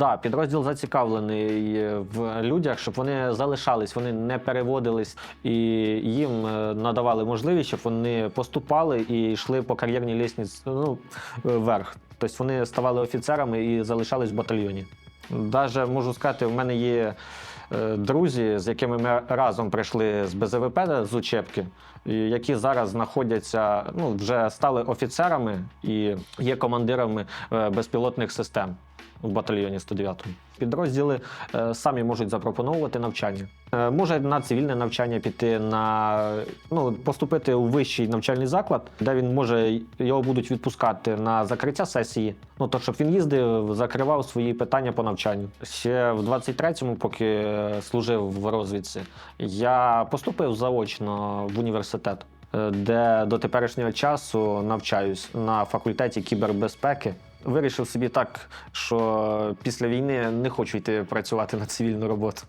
Да, підрозділ зацікавлений в людях, щоб вони залишались, вони не переводились, і їм е, надавали можливість, щоб вони поступали і йшли по кар'єрній лісниці ну, е, вверх. Тобто вони ставали офіцерами і залишались в батальйоні. Даже можу сказати, в мене є е, друзі, з якими ми разом прийшли з БЗВП з учебки, які зараз знаходяться, ну вже стали офіцерами і є командирами е, безпілотних систем в батальйоні 109-му. Підрозділи е, самі можуть запропонувати навчання. Е, може на цивільне навчання піти на ну, поступити у вищий навчальний заклад, де він може його будуть відпускати на закриття сесії. Ну то щоб він їздив, закривав свої питання по навчанню. Ще в 23-му, поки е, служив в розвідці, я поступив заочно в університет, де до теперішнього часу навчаюсь на факультеті кібербезпеки. Вирішив собі так, що після війни не хочу йти працювати на цивільну роботу.